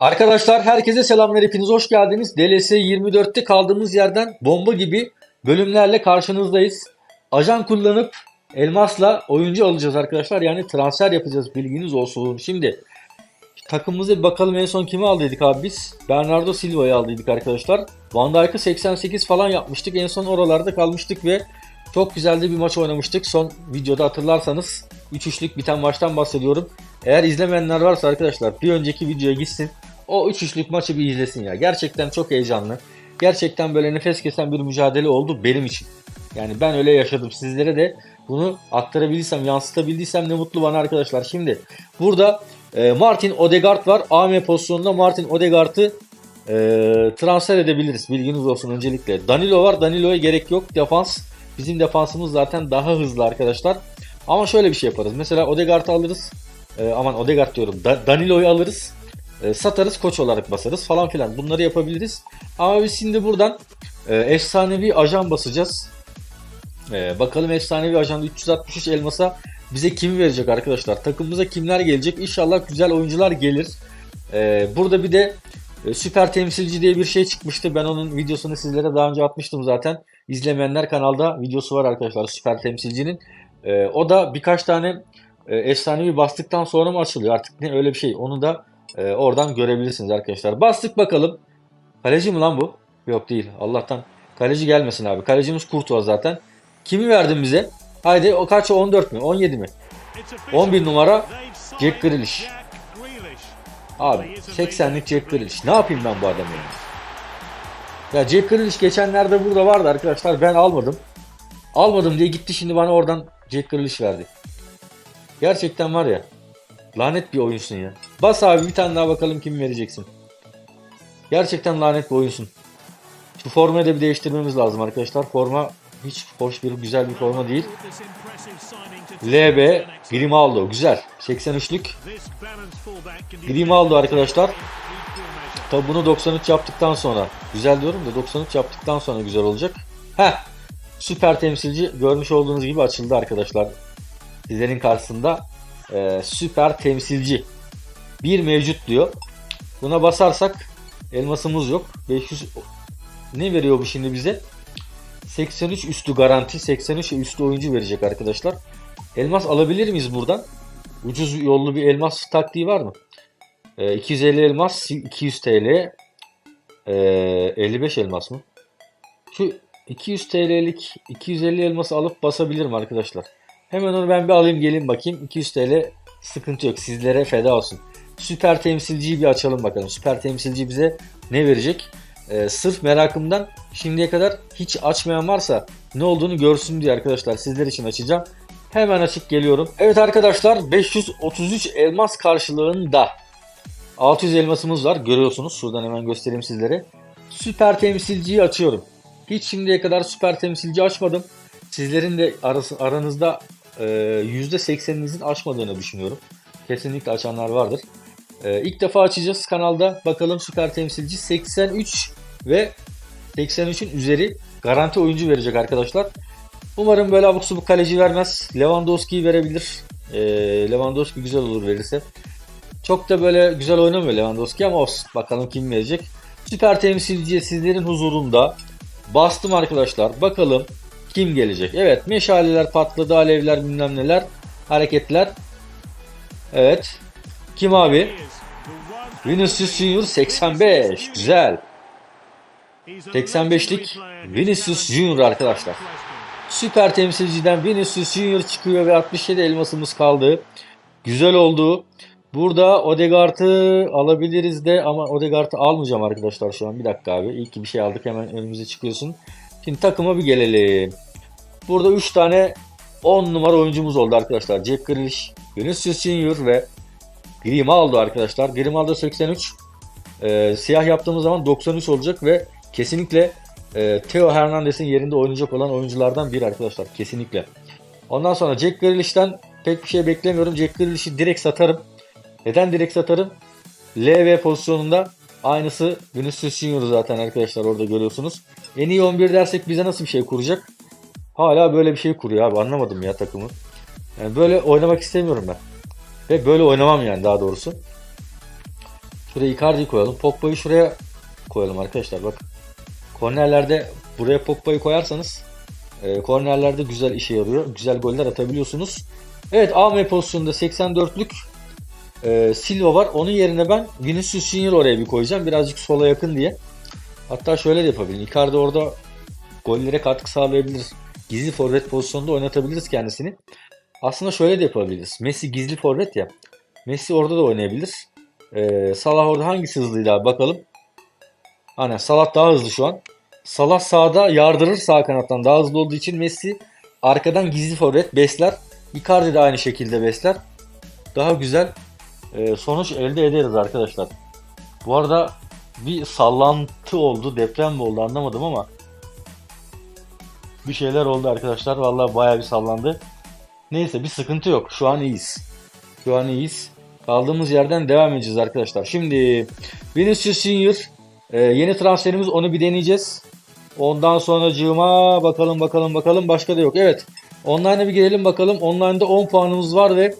Arkadaşlar herkese selamlar hepiniz hoş geldiniz. DLS 24'te kaldığımız yerden bomba gibi bölümlerle karşınızdayız. Ajan kullanıp elmasla oyuncu alacağız arkadaşlar. Yani transfer yapacağız bilginiz olsun. Şimdi takımımıza bir bakalım en son kimi aldıydık abi biz? Bernardo Silva'yı aldıydık arkadaşlar. Van Dijk'ı 88 falan yapmıştık. En son oralarda kalmıştık ve çok güzel de bir maç oynamıştık. Son videoda hatırlarsanız 3-3'lük biten maçtan bahsediyorum. Eğer izlemeyenler varsa arkadaşlar bir önceki videoya gitsin. O 3-3'lük maçı bir izlesin ya. Gerçekten çok heyecanlı. Gerçekten böyle nefes kesen bir mücadele oldu benim için. Yani ben öyle yaşadım. Sizlere de bunu aktarabildiysem, yansıtabildiysem ne mutlu bana arkadaşlar. Şimdi burada e, Martin Odegaard var. AM pozisyonunda Martin Odegaard'ı e, transfer edebiliriz. Bilginiz olsun öncelikle. Danilo var. Danilo'ya gerek yok. Defans. Bizim defansımız zaten daha hızlı arkadaşlar. Ama şöyle bir şey yaparız. Mesela Odegaard'ı alırız. E, aman Odegaard diyorum. Da- Danilo'yu alırız. E, satarız koç olarak basarız falan filan. Bunları yapabiliriz. Ama biz şimdi buradan e, efsanevi ajan basacağız. E, bakalım efsanevi ajan 363 elmasa bize kim verecek arkadaşlar? Takımımıza kimler gelecek? İnşallah güzel oyuncular gelir. E, burada bir de e, süper temsilci diye bir şey çıkmıştı. Ben onun videosunu sizlere daha önce atmıştım zaten. İzlemeyenler kanalda videosu var arkadaşlar süper temsilcinin. E, o da birkaç tane e, efsanevi bastıktan sonra mı açılıyor artık ne öyle bir şey. Onu da e, oradan görebilirsiniz arkadaşlar. Bastık bakalım. Kaleci mi lan bu? Yok değil. Allah'tan. Kaleci gelmesin abi. Kalecimiz Kurtuğa zaten. Kimi verdin bize? Haydi o kaç? 14 mi? 17 mi? 11 numara Jack Grealish. Abi 80'lik Jack Grealish. Ne yapayım ben bu adamı ya? Ya Jack Grealish geçenlerde burada vardı arkadaşlar. Ben almadım. Almadım diye gitti şimdi bana oradan Jack Grealish verdi. Gerçekten var ya. Lanet bir oyunsun ya. Bas abi bir tane daha bakalım kim vereceksin. Gerçekten lanet bir oyunsun. Şu formayı da bir değiştirmemiz lazım arkadaşlar. Forma hiç hoş bir güzel bir forma değil. LB Grimaldo güzel. 83'lük Grimaldo arkadaşlar. Tabi bunu 93 yaptıktan sonra güzel diyorum da 93 yaptıktan sonra güzel olacak. Heh. Süper temsilci görmüş olduğunuz gibi açıldı arkadaşlar. Sizlerin karşısında e, süper temsilci. Bir mevcut diyor. Buna basarsak elmasımız yok. 500 ne veriyor bu şimdi bize? 83 üstü garanti. 83 üstü oyuncu verecek arkadaşlar. Elmas alabilir miyiz buradan? Ucuz yollu bir elmas taktiği var mı? E, 250 elmas, 200 TL, e, 55 elmas mı? Şu 200 TL'lik 250 elması alıp basabilirim arkadaşlar. Hemen onu ben bir alayım gelin bakayım. 200 TL sıkıntı yok. Sizlere feda olsun. Süper temsilciyi bir açalım bakalım. Süper temsilci bize ne verecek? Ee, sırf merakımdan şimdiye kadar hiç açmayan varsa ne olduğunu görsün diye arkadaşlar sizler için açacağım. Hemen açıp geliyorum. Evet arkadaşlar 533 elmas karşılığında 600 elmasımız var. Görüyorsunuz. Şuradan hemen göstereyim sizlere. Süper temsilciyi açıyorum. Hiç şimdiye kadar süper temsilci açmadım. Sizlerin de aranızda e, %80'inizin açmadığını düşünüyorum. Kesinlikle açanlar vardır. E, ilk defa açacağız kanalda. Bakalım süper temsilci 83 ve 83'ün üzeri garanti oyuncu verecek arkadaşlar. Umarım böyle abuk subuk kaleci vermez. Lewandowski'yi verebilir. E, Lewandowski güzel olur verirse. Çok da böyle güzel oynamıyor Lewandowski ama olsun. Bakalım kim verecek. Süper temsilciye sizlerin huzurunda bastım arkadaşlar. Bakalım kim gelecek? Evet meşaleler patladı, alevler bilmem neler, hareketler. Evet. Kim abi? Vinicius Junior 85. Güzel. 85'lik Vinicius Junior arkadaşlar. Süper temsilciden Vinicius Junior çıkıyor ve 67 elmasımız kaldı. Güzel oldu. Burada Odegaard'ı alabiliriz de ama Odegaard'ı almayacağım arkadaşlar şu an. Bir dakika abi. İyi ki bir şey aldık hemen önümüze çıkıyorsun. Şimdi takıma bir gelelim. Burada 3 tane 10 numara oyuncumuz oldu arkadaşlar. Jack Grealish, Vinicius Junior ve Grimaldo arkadaşlar. Grimaldo 83. Ee, siyah yaptığımız zaman 93 olacak ve kesinlikle e, Theo Hernandez'in yerinde oynayacak olan oyunculardan biri arkadaşlar. Kesinlikle. Ondan sonra Jack Grealish'ten pek bir şey beklemiyorum. Jack Grealish'i direkt satarım. Neden direkt satarım? LV pozisyonunda aynısı Vinicius Junior zaten arkadaşlar orada görüyorsunuz. En iyi 11 dersek bize nasıl bir şey kuracak? Hala böyle bir şey kuruyor abi anlamadım ya takımı. Yani böyle oynamak istemiyorum ben. Ve böyle oynamam yani daha doğrusu. Şuraya Icardi'yi koyalım. Pogba'yı şuraya koyalım arkadaşlar. Bak. Kornerlerde buraya Pogba'yı koyarsanız e, kornerlerde güzel işe yarıyor. Güzel goller atabiliyorsunuz. Evet AM pozisyonunda 84'lük e, Silva var. Onun yerine ben Vinicius Junior oraya bir koyacağım. Birazcık sola yakın diye. Hatta şöyle de yapabilirim. Icardi orada gollere katkı sağlayabilir. Gizli forvet pozisyonunda oynatabiliriz kendisini. Aslında şöyle de yapabiliriz. Messi gizli forvet ya. Messi orada da oynayabilir. Ee, Salah orada hangisi hızlıydı abi bakalım. Aynen Salah daha hızlı şu an. Salah sağda yardırır sağ kanattan daha hızlı olduğu için Messi arkadan gizli forvet besler. Icardi de aynı şekilde besler. Daha güzel e, sonuç elde ederiz arkadaşlar. Bu arada bir sallantı oldu. Deprem mi oldu anlamadım ama bir şeyler oldu arkadaşlar. Vallahi bayağı bir sallandı. Neyse bir sıkıntı yok. Şu an iyiyiz. Şu an iyiyiz. Kaldığımız yerden devam edeceğiz arkadaşlar. Şimdi Vinicius Junior e, yeni transferimiz onu bir deneyeceğiz. Ondan sonra cığıma bakalım bakalım bakalım başka da yok. Evet. Online'a bir girelim bakalım. Online'da 10 puanımız var ve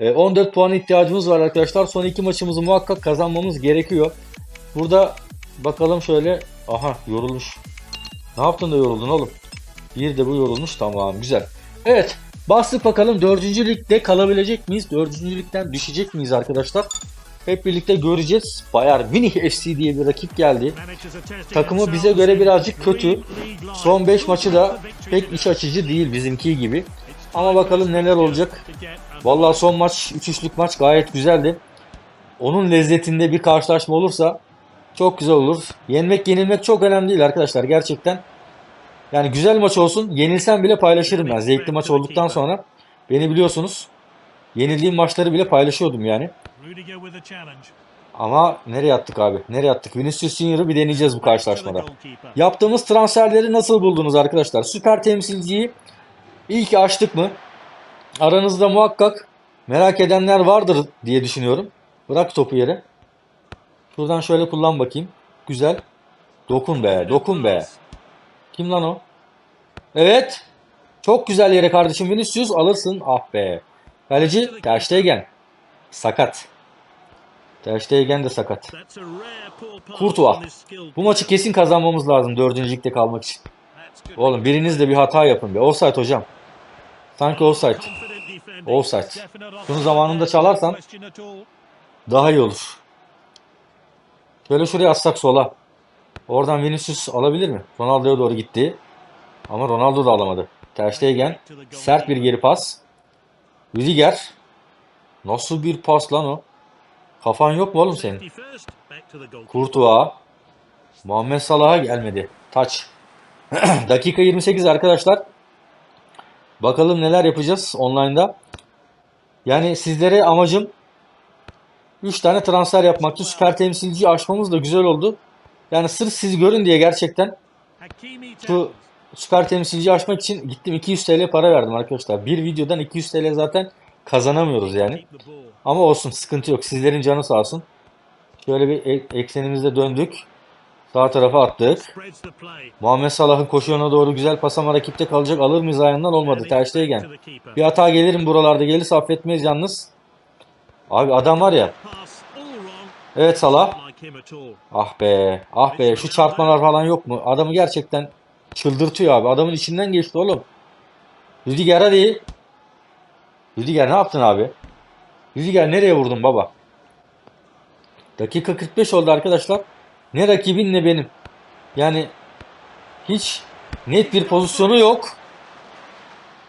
14 puan ihtiyacımız var arkadaşlar. Son iki maçımızı muhakkak kazanmamız gerekiyor. Burada bakalım şöyle. Aha yorulmuş. Ne yaptın da yoruldun oğlum? Bir de bu yorulmuş. Tamam güzel. Evet. Bastık bakalım 4. ligde kalabilecek miyiz? 4. ligden düşecek miyiz arkadaşlar? Hep birlikte göreceğiz. Bayern Münih FC diye bir rakip geldi. Takımı bize göre birazcık kötü. Son 5 maçı da pek iç açıcı değil bizimki gibi. Ama bakalım neler olacak. Vallahi son maç 3-3'lük maç gayet güzeldi. Onun lezzetinde bir karşılaşma olursa çok güzel olur. Yenmek yenilmek çok önemli değil arkadaşlar gerçekten. Yani güzel maç olsun. Yenilsem bile paylaşırım ben. Zevkli maç olduktan sonra beni biliyorsunuz. Yenildiğim maçları bile paylaşıyordum yani. Ama nereye attık abi? Nereye attık? Vinicius Junior'ı bir deneyeceğiz bu karşılaşmada. Yaptığımız transferleri nasıl buldunuz arkadaşlar? Süper temsilciyi ilk açtık mı? Aranızda muhakkak merak edenler vardır diye düşünüyorum. Bırak topu yere. Şuradan şöyle kullan bakayım. Güzel. Dokun be, dokun be. Kim lan o? Evet. Çok güzel yere kardeşim Vinicius alırsın. Ah be. Kaleci Ter Stegen. Sakat. Ter Stegen de sakat. Kurtuğa. Bu maçı kesin kazanmamız lazım 4. ligde kalmak için. Oğlum biriniz de bir hata yapın be. Offside hocam. Sanki offside. Offside. Şunu zamanında çalarsan daha iyi olur. Şöyle şuraya atsak sola. Oradan Vinicius alabilir mi? Ronaldo'ya doğru gitti. Ama Ronaldo da alamadı. Ter Stegen. Sert bir geri pas. Rüdiger. Nasıl bir pas lan o? Kafan yok mu oğlum senin? Kurtuğa. Muhammed Salah'a gelmedi. Taç. Dakika 28 arkadaşlar. Bakalım neler yapacağız online'da. Yani sizlere amacım 3 tane transfer yapmaktı. Süper temsilciyi aşmamız da güzel oldu. Yani sırf siz görün diye gerçekten şu süper temsilciyi aşmak için gittim 200 TL para verdim arkadaşlar. Bir videodan 200 TL zaten kazanamıyoruz yani. Ama olsun sıkıntı yok. Sizlerin canı sağ olsun. Şöyle bir ek- eksenimizde döndük. Sağ tarafa attık. Muhammed Salah'ın koşuğuna doğru güzel pas ama rakipte kalacak. Alır mıyız ayağından olmadı. Ter Stegen. Bir hata gelirim buralarda. Gelirse affetmeyiz yalnız. Abi adam var ya. Evet Salah. Ah be. Ah be. Şu çarpmalar falan yok mu? Adamı gerçekten çıldırtıyor abi. Adamın içinden geçti oğlum. Rüdiger hadi. Rüdiger ne yaptın abi? Rüdiger nereye vurdun baba? Dakika 45 oldu arkadaşlar. Ne rakibin ne benim. Yani hiç net bir pozisyonu yok.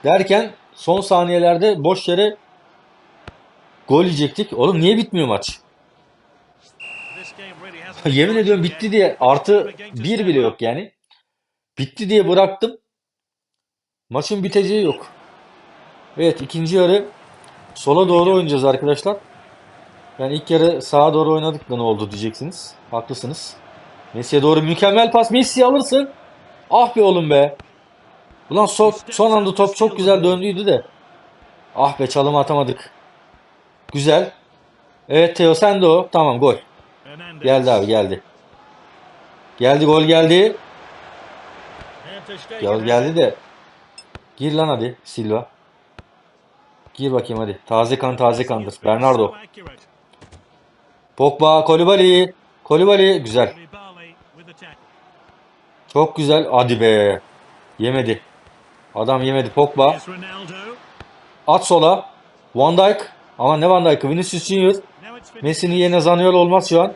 Derken son saniyelerde boş yere gol yiyecektik. Oğlum niye bitmiyor maç? Yemin ediyorum bitti diye artı bir bile yok yani. Bitti diye bıraktım. Maçın biteceği yok. Evet ikinci yarı sola doğru oynayacağız arkadaşlar. Yani ilk yarı sağa doğru oynadık da ne oldu diyeceksiniz. Haklısınız. Messi'ye doğru mükemmel pas. Messi alırsın. Ah be oğlum be. Ulan son, son anda top çok güzel döndüydü de. Ah be çalım atamadık. Güzel. Evet Teo sen de o. Tamam gol. Geldi abi geldi. Geldi gol geldi. Gol geldi de. Gir lan hadi Silva. Gir bakayım hadi. Taze kan taze kandır. Bernardo. Pogba, Kolibali. Kolibali güzel. Çok güzel. Hadi be. Yemedi. Adam yemedi. Pogba. At sola. Van Dijk. Ama ne Van Dijk'ı? Vinicius Junior. Messi'nin yerine Zaniolo olmaz şu an.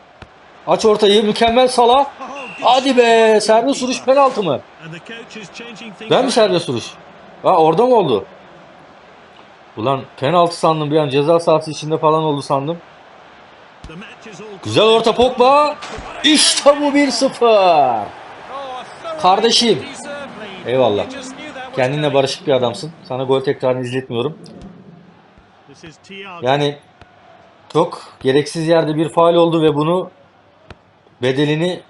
Aç ortayı. Mükemmel Salah. Hadi be. Serbest vuruş penaltı mı? Ben mi serbest vuruş? Ha orada mı oldu? Ulan penaltı sandım bir an ceza sahası içinde falan oldu sandım. Güzel orta Pogba. İşte bu 1-0. Kardeşim. Eyvallah. Kendinle barışık bir adamsın. Sana gol tekrarını izletmiyorum. Yani çok gereksiz yerde bir faal oldu ve bunu bedelini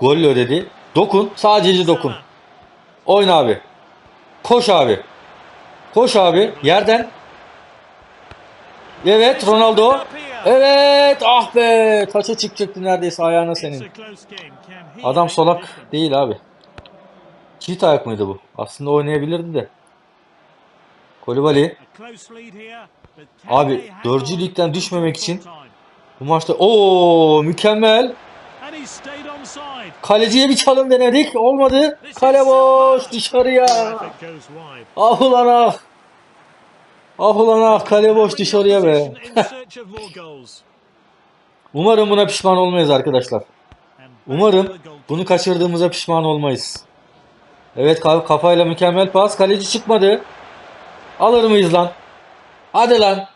golle ödedi. Dokun. Sadece dokun. Oyna abi. Koş abi. Koş abi. Yerden. Evet Ronaldo. Evet. Ah be. Taça çıkacaktı neredeyse ayağına senin. Adam solak değil abi. Çift ayak mıydı bu? Aslında oynayabilirdi de. Kolibali. Abi they hang 4. on ligden düşmemek için bu maçta o mükemmel. Kaleciye bir çalım denedik. Olmadı. Kale boş dışarıya. Ah ulan ah. Ah ulan ah. Kale boş be. Of more goals. Umarım buna pişman olmayız arkadaşlar. Umarım bunu kaçırdığımıza pişman olmayız. Evet ka- kafayla mükemmel pas. Kaleci çıkmadı. Alır mıyız lan? Hadi lan.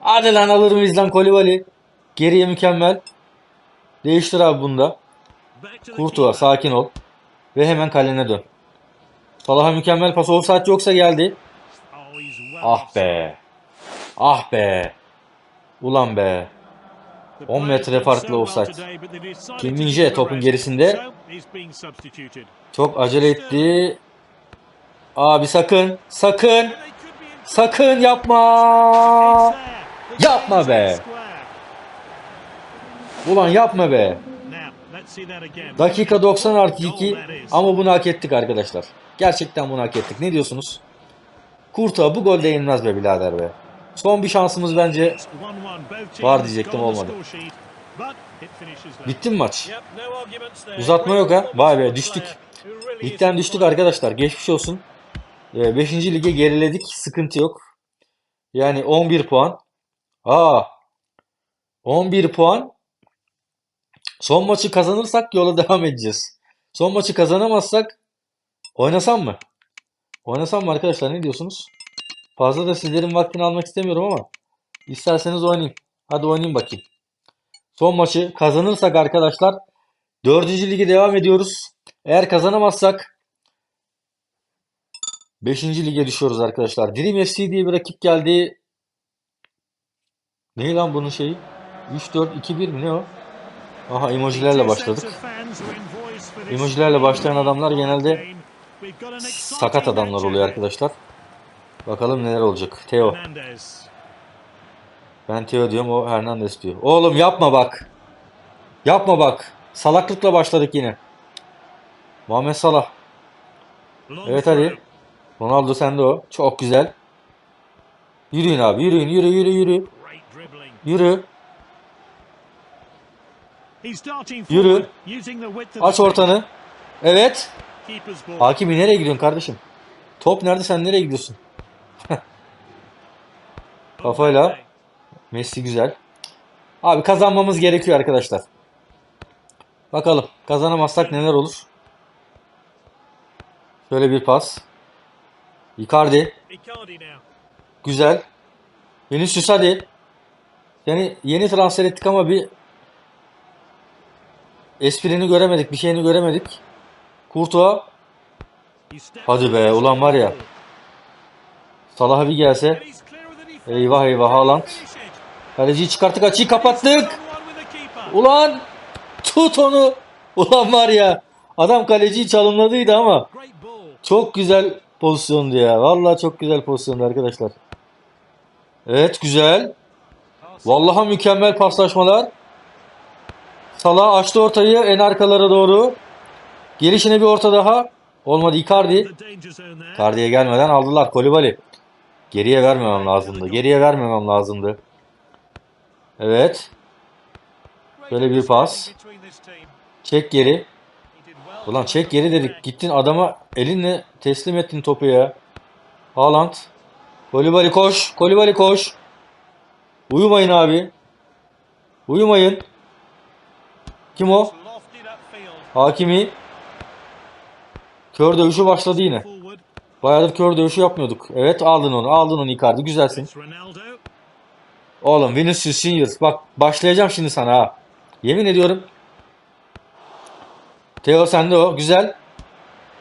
Hadi lan alır mıyız lan Kolibali? Geriye mükemmel. Değiştir abi bunda. Kurtuğa sakin ol. Ve hemen kalene dön. Salah'a mükemmel pas. Offside yoksa geldi. Ah be. Ah be. Ulan be. The 10 players metre farklı offside. Kim topun gerisinde. Çok acele etti. Abi sakın. Sakın. Sakın yapma. Yapma be. Ulan yapma be. Dakika 90 artı 2 ama bunu hak ettik arkadaşlar. Gerçekten bunu hak ettik. Ne diyorsunuz? Kurta bu gol değinmez be birader be. Son bir şansımız bence. It's 1-1. Both Var diyecektim, olmadı. Bitti mi maç? Uzatma yok ha. Vay be düştük. Ligden düştük arkadaşlar. Geçmiş olsun. 5. lige geriledik. Sıkıntı yok. Yani 11 puan. Aa. 11 puan. Son maçı kazanırsak yola devam edeceğiz. Son maçı kazanamazsak oynasam mı? Oynasam mı arkadaşlar ne diyorsunuz? Fazla da sizlerin vaktini almak istemiyorum ama isterseniz oynayayım. Hadi oynayayım bakayım. Son maçı kazanırsak arkadaşlar 4. lige devam ediyoruz. Eğer kazanamazsak 5. lige düşüyoruz arkadaşlar. Dream FC diye bir rakip geldi. Ne lan bunun şeyi? 3-4-2-1 mi ne o? Aha emojilerle başladık. Emojilerle başlayan adamlar genelde sakat adamlar oluyor arkadaşlar. Bakalım neler olacak. Hernandez. Ben Theo diyorum o Hernandez diyor. Oğlum yapma bak. Yapma bak. Salaklıkla başladık yine. Muhammed Salah. Evet hadi. Ronaldo sende o. Çok güzel. Yürüyün abi yürüyün yürü yürü yürü. Yürü. Yürü. Aç ortanı. Evet. Hakimi nereye gidiyorsun kardeşim? Top nerede sen nereye gidiyorsun? Kafayla. Messi güzel. Abi kazanmamız gerekiyor arkadaşlar. Bakalım kazanamazsak neler olur? Şöyle bir pas. Icardi. Güzel. Vinicius hadi. Yani yeni transfer ettik ama bir esprini göremedik, bir şeyini göremedik. Steps Hadi be, ulan var ya. Salah'a bir gelse. Eyvah eyvah Haaland. Kaleciyi çıkarttık açıyı kapattık. Ulan tut onu. Ulan var ya. Adam kaleciyi çalımladıydı ama çok güzel pozisyondu ya. Vallahi çok güzel pozisyondu arkadaşlar. Evet güzel. Vallahi mükemmel paslaşmalar. Salah açtı ortayı en arkalara doğru. Gelişine bir orta daha. Olmadı Icardi. Icardi'ye gelmeden aldılar Kolibali. Geriye vermemem lazımdı. Geriye vermemem lazımdı. Evet. Böyle bir pas. Çek geri. Ulan çek geri dedik. Gittin adama elinle teslim ettin topu ya. Haaland. Kolibali koş. Kolibali koş. Uyumayın abi. Uyumayın. Kim o? Hakimi. Kör dövüşü başladı yine. Bayağıdır kör dövüşü yapmıyorduk. Evet aldın onu. Aldın onu Icardi. Güzelsin. Oğlum Vinicius Junior. Bak başlayacağım şimdi sana ha. Yemin ediyorum. Theo sende o. Güzel.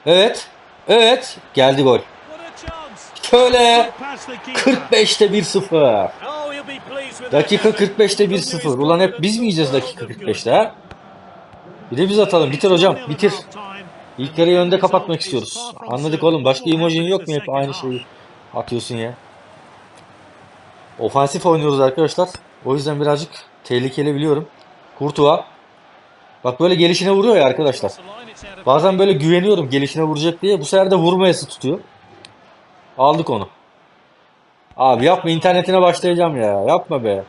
Evet. Evet. Geldi gol. Keeper. 45'te 1-0. Oh, he'll be pleased with that. Dakika 45'te 1-0. Ulan hep biz mi yiyeceğiz dakika 45'te ha? Bir de biz atalım. Bitir hocam. Bitir. İlk yarıyı önde kapatmak istiyoruz. Anladık oğlum. Başka emojin yok mu? Hep aynı şeyi atıyorsun ya. Ofansif oynuyoruz arkadaşlar. O yüzden birazcık tehlikeli biliyorum. Kurtuğa. Bak böyle gelişine vuruyor ya arkadaşlar. Bazen böyle güveniyorum gelişine vuracak diye. Bu sefer de vurmayası tutuyor. Aldık onu. Abi yapma internetine başlayacağım ya. Yapma be.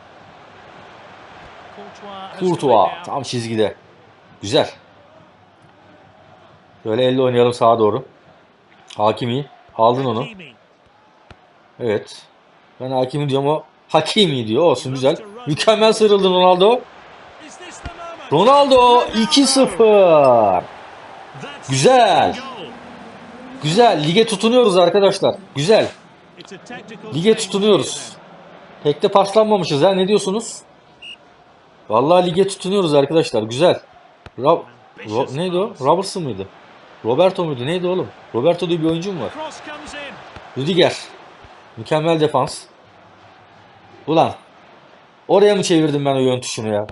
Kurtuğa. Tam çizgide. Güzel. Böyle elle oynayalım sağa doğru. Hakimi. Aldın onu. Evet. Ben Hakimi diyorum o Hakimi diyor. Olsun güzel. Mükemmel sıyrıldın Ronaldo. Ronaldo 2-0. Güzel. Güzel. Lige tutunuyoruz arkadaşlar. Güzel. Lige tutunuyoruz. Pek de paslanmamışız ha. Ne diyorsunuz? Vallahi lige tutunuyoruz arkadaşlar. Güzel. Ra- Ro- neydi o? Robertson mıydı? Roberto muydu? Neydi oğlum? Roberto diye bir oyuncu mu var? Rüdiger. Mükemmel defans. Ulan. Oraya mı çevirdim ben o yön tuşunu ya?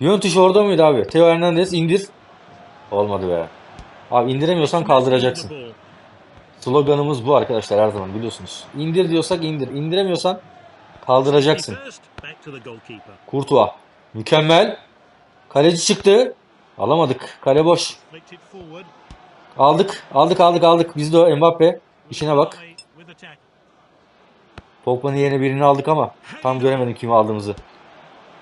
Yön tuşu orada mıydı abi? Theo Hernandez indir. Olmadı be. Abi indiremiyorsan kaldıracaksın. Sloganımız bu arkadaşlar her zaman biliyorsunuz. İndir diyorsak indir. İndiremiyorsan kaldıracaksın. Kurtuğa. Mükemmel. Kaleci çıktı. Alamadık. Kale boş. Aldık. Aldık aldık aldık. Bizde o Mbappe. İşine bak. Pogba'nın yerine birini aldık ama tam göremedim kimi aldığımızı.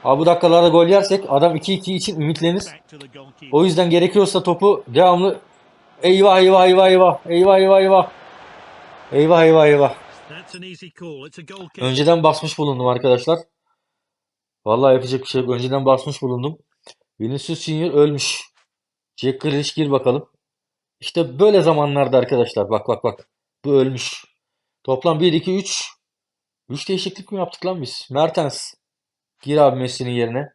Abi bu dakikalarda gol yersek adam 2-2 için ümitlenir. O yüzden gerekiyorsa topu devamlı eyvah eyvah eyvah eyvah eyvah eyvah eyvah eyvah eyvah eyvah. Önceden basmış bulundum arkadaşlar. Vallahi yapacak bir şey yok. Önceden basmış bulundum. Vinicius Junior ölmüş. Jack Grealish gir bakalım. İşte böyle zamanlarda arkadaşlar. Bak bak bak. Bu ölmüş. Toplam 1, 2, 3. 3 değişiklik mi yaptık lan biz? Mertens. Gir abi Messi'nin yerine.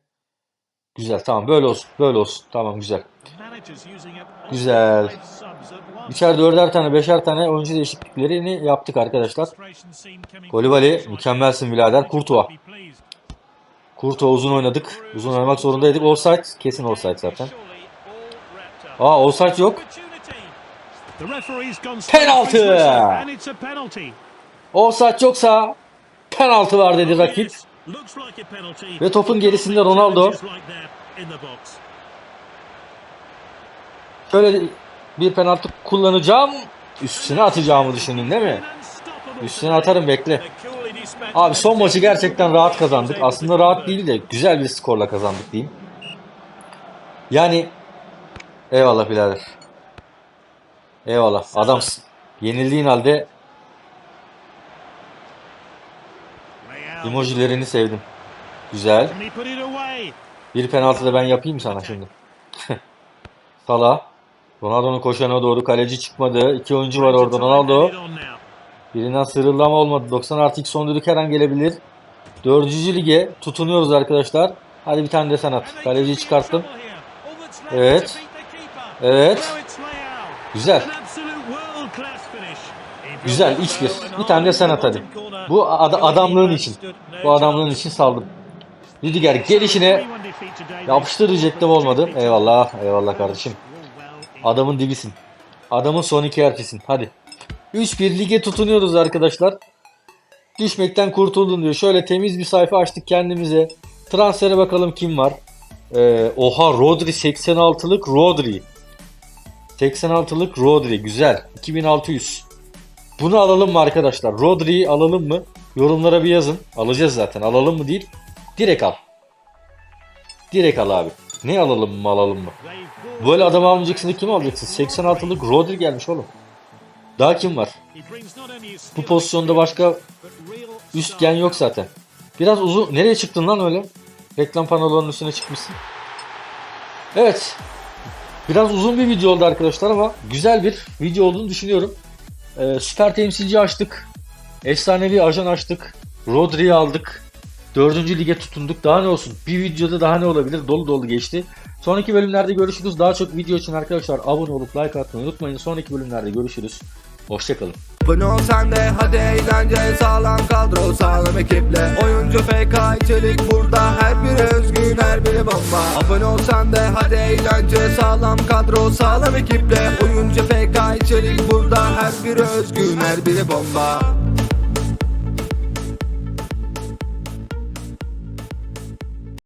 Güzel tamam böyle olsun. Böyle olsun. Tamam güzel. Güzel. Üçer dörder tane beşer tane oyuncu değişikliklerini yaptık arkadaşlar. Kolibali mükemmelsin birader. Kurtuğa. Kurto uzun oynadık. Uzun oynamak zorundaydık. Offside. Kesin offside zaten. Aa offside yok. Penaltı. Offside yoksa penaltı var dedi rakip. Ve topun gerisinde Ronaldo. Şöyle bir penaltı kullanacağım. Üstüne atacağımı düşündün değil mi? Üstüne atarım bekle. Abi son maçı gerçekten rahat kazandık. Aslında rahat değil de güzel bir skorla kazandık diyeyim. Yani eyvallah birader. Eyvallah adamsın. Yenildiğin halde emojilerini sevdim. Güzel. Bir penaltı da ben yapayım sana şimdi. Salah. Ronaldo'nun koşana doğru kaleci çıkmadı. İki oyuncu var orada. Ronaldo. Birinden sıyrılma olmadı. 90 artı 2 son düdük her an gelebilir. 4. lige tutunuyoruz arkadaşlar. Hadi bir tane desen at. Kaleciyi çıkarttım. Evet. Evet. Güzel. Güzel. X1. Bir tane desen at hadi. Bu ad adamlığın için. Bu adamlığın için saldım. Rüdiger gelişine yapıştır diyecektim olmadı. Eyvallah. Eyvallah kardeşim. Adamın dibisin. Adamın son iki harfisin. Hadi. 3-1 lige tutunuyoruz arkadaşlar. Düşmekten kurtuldun diyor. Şöyle temiz bir sayfa açtık kendimize. Transfere bakalım kim var. Ee, oha Rodri 86'lık Rodri. 86'lık Rodri. Güzel. 2600. Bunu alalım mı arkadaşlar? Rodri'yi alalım mı? Yorumlara bir yazın. Alacağız zaten. Alalım mı değil. Direkt al. Direkt al abi. Ne alalım mı alalım mı? Böyle adam almayacaksın da kimi alacaksın? 86'lık Rodri gelmiş oğlum. Daha kim var? Bu pozisyonda başka real üstgen yok zaten. Biraz uzun. Nereye çıktın lan öyle? Reklam panolarının üstüne çıkmışsın. Evet. Biraz uzun bir video oldu arkadaşlar ama güzel bir video olduğunu düşünüyorum. Ee, süper temsilci açtık. Efsanevi ajan açtık. Rodri'yi aldık. Dördüncü lige tutunduk. Daha ne olsun? Bir videoda daha ne olabilir? Dolu dolu geçti. Sonraki bölümlerde görüşürüz. Daha çok video için arkadaşlar abone olup like atmayı unutmayın. Sonraki bölümlerde görüşürüz. Hoşçakalın. Abone sen de hadi eğlence sağlam kadro sağlam ekiple Oyuncu FK içerik burada her biri özgün her biri bomba Abone ol sen de hadi eğlence sağlam kadro sağlam ekiple Oyuncu FK içerik burada her biri özgün her biri bomba